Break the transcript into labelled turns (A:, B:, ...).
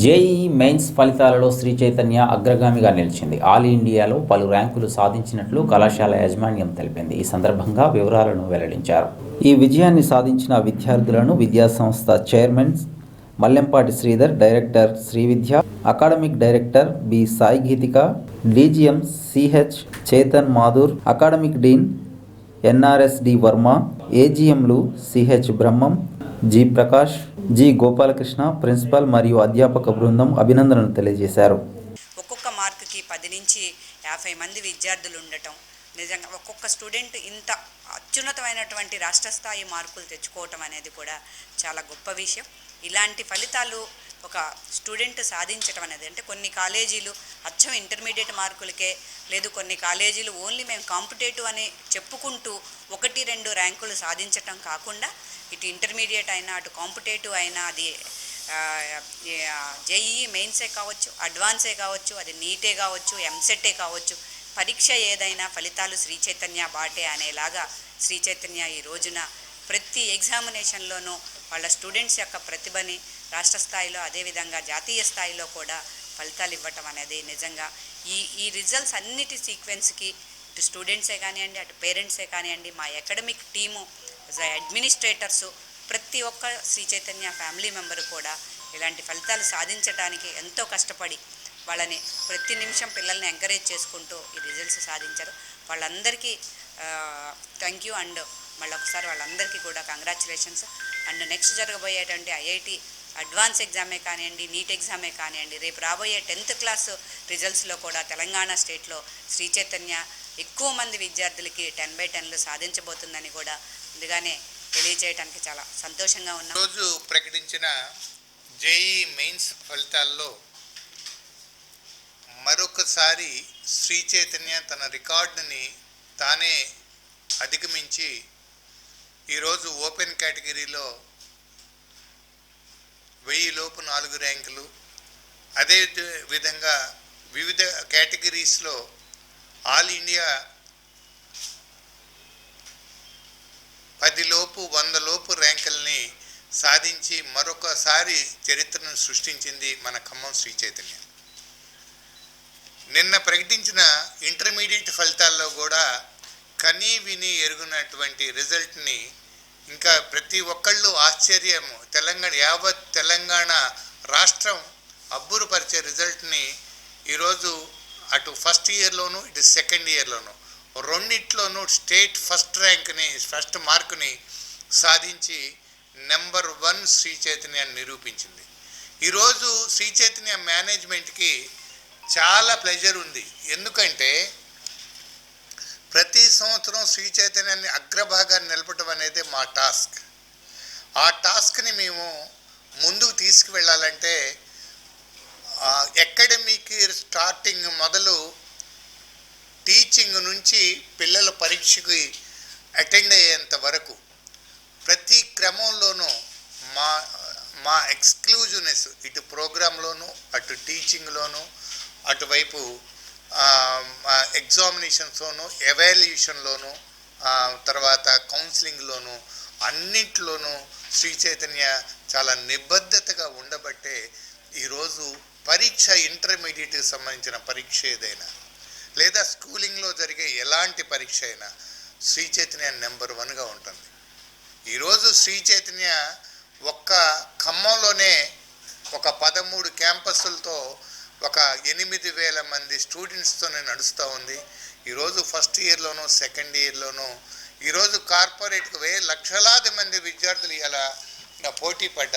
A: JEE mains ఫలితాలలో శ్రీ చైతన్య అగ్రగామిగా నిలిచింది. ఆల్ ఇండియాలో పలు ర్యాంకులు సాధించినట్లు కళాశాల యాజమాన్యం తెలిపింది. ఈ సందర్భంగా వివరాలను వెల్లడించారు. ఈ విజయాన్ని సాధించిన విద్యార్థులను విద్యాసంస్థ chairman Mallempati Sridhar director Sri Vidya academic director B Sai Geethika DGM CH Chetan Madhur academic dean NRS D Varma ఏజీఎంలు CH Brahmam G Prakash G Gopalakrishna principal మరియు అధ్యాపక బృందం అభినందనలు తెలియజేశారు.
B: ఒక్కొక్క మార్కుకి పది నుంచి యాభై మంది విద్యార్థులు ఉండటం నిజంగా ఒక్కొక్క స్టూడెంట్ ఇంత అత్యున్నతమైనటువంటి రాష్ట్ర స్థాయి మార్కులు తెచ్చుకోవటం అనేది కూడా చాలా గొప్ప విషయం. ఇలాంటి ఫలితాలు ఒక స్టూడెంట్ సాధించటం అనేది అంటే కొన్ని కాలేజీలు అచ్చం ఇంటర్మీడియట్ మార్కులకే లేదు కొన్ని కాలేజీలు ఓన్లీ మేము కాంపిటేటివ్ అని చెప్పుకుంటూ ఒకటి రెండు ర్యాంకులు సాధించటం కాకుండా ఇటు ఇంటర్మీడియట్ అయినా అటు కాంపిటేటివ్ అయినా అది జేఈఈ మెయిన్సే కావచ్చు అడ్వాన్సే కావచ్చు అది నీటే కావచ్చు ఎంసెట్టే కావచ్చు పరీక్ష ఏదైనా ఫలితాలు శ్రీ చైతన్య బాటే అనేలాగా శ్రీ చైతన్య ఈ రోజున ప్రతి ఎగ్జామినేషన్లోనూ వాళ్ళ స్టూడెంట్స్ యొక్క ప్రతిభని రాష్ట్ర స్థాయిలో అదేవిధంగా జాతీయ స్థాయిలో కూడా ఫలితాలు ఇవ్వటం అనేది నిజంగా ఈ ఈ రిజల్ట్స్ అన్నిటి సీక్వెన్స్కి ఇటు స్టూడెంట్సే కానివ్వండి అటు పేరెంట్సే కానివ్వండి మా అకాడమిక్ టీము అడ్మినిస్ట్రేటర్సు ప్రతి ఒక్క శ్రీ చైతన్య ఫ్యామిలీ మెంబర్ కూడా ఇలాంటి ఫలితాలు సాధించడానికి ఎంతో కష్టపడి వాళ్ళని ప్రతి నిమిషం పిల్లల్ని ఎంకరేజ్ చేసుకుంటూ ఈ రిజల్ట్స్ సాధించారు. వాళ్ళందరికీ థ్యాంక్ యూ అండ్ మళ్ళీ ఒకసారి వాళ్ళందరికీ కూడా కంగ్రాచులేషన్స్ అండ్ నెక్స్ట్ జరగబోయేటువంటి ఐఐటి అడ్వాన్స్ ఎగ్జామే కానివ్వండి నీట్ ఎగ్జామే కానివ్వండి రేపు రాబోయే టెన్త్ క్లాస్ రిజల్ట్స్లో కూడా తెలంగాణ స్టేట్లో శ్రీ చైతన్య ఎక్కువ మంది విద్యార్థులకి టెన్ బై టెన్లు సాధించబోతుందని కూడా ముందుగానే తెలియజేయడానికి చాలా సంతోషంగా ఉన్నాం.
C: రోజు ప్రకటించిన జేఈ మెయిన్స్ ఫలితాల్లో మరొకసారి శ్రీ చైతన్య తన రికార్డుని తానే అధిగమించి ఈరోజు ఓపెన్ కేటగిరీలో వెయ్యి లోపు నాలుగు ర్యాంకులు. అదే విధంగా వివిధ కేటగిరీస్లో ఆల్ ఇండియా పదిలోపు వంద లోపు ర్యాంకుల్ని సాధించి మరొకసారి చరిత్రను సృష్టించింది మన ఖమ్మం శ్రీ చైతన్య. నిన్న ప్రకటించిన ఇంటర్మీడియట్ ఫలితాల్లో కూడా కనీ విని ఎరుగునటువంటి రిజల్ట్ని ఇంకా ప్రతి ఒక్కళ్ళు ఆశ్చర్యము. తెలంగాణ యావత్ తెలంగాణ రాష్ట్రం అబ్బురుపరిచే రిజల్ట్ని ఈరోజు అటు ఫస్ట్ ఇయర్లోను ఇటు సెకండ్ ఇయర్లోను రెండిట్లోనూ స్టేట్ ఫస్ట్ ర్యాంక్ని ఫస్ట్ మార్కుని సాధించి నెంబర్ వన్ శ్రీ చైతన్యాన్ని నిరూపించింది. ఈరోజు శ్రీ చైతన్య మేనేజ్మెంట్కి చాలా ప్లెజర్ ఉంది. ఎందుకంటే ప్రతి సంవత్సరం శ్రీ చైతన్యాన్ని అగ్రభాగాన్ని నిలపటం అనేది ఆ టాస్క్ ఆ టాస్క్ని మేము ముందుకు తీసుకువెళ్ళాలంటే అకాడమిక్ స్టార్టింగ్ మొదలు టీచింగ్ నుంచి పిల్లల పరీక్షకి అటెండ్ అయ్యేంత వరకు ప్రతి క్రమంలోనూ మా మా ఎక్స్క్లూజివ్నెస్ ఇటు ప్రోగ్రాంలోను అటు టీచింగ్లోను అటువైపు ఎగ్జామినేషన్స్లోను ఎవాల్యుయేషన్లోను తర్వాత కౌన్సిలింగ్లోనూ అన్నింటిలోనూ శ్రీ చైతన్య చాలా నిబద్ధతగా ఉండబట్టే ఈరోజు పరీక్ష ఇంటర్మీడియట్కి సంబంధించిన పరీక్ష ఏదైనా లేదా స్కూలింగ్లో జరిగే ఎలాంటి పరీక్ష అయినా శ్రీ చైతన్య నెంబర్ వన్గా ఉంటుంది. ఈరోజు శ్రీ చైతన్య ఒక్క ఖమ్మంలోనే ఒక పదమూడు క్యాంపస్లతో ఒక ఎనిమిది వేల మంది స్టూడెంట్స్తోనే నడుస్తూ ఉంది. ఈరోజు ఫస్ట్ ఇయర్లోనూ సెకండ్ ఇయర్లోనూ ఈరోజు కార్పొరేట్కి వే లక్షలాది మంది విద్యార్థులు ఇలా పోటీ పడ్డారు.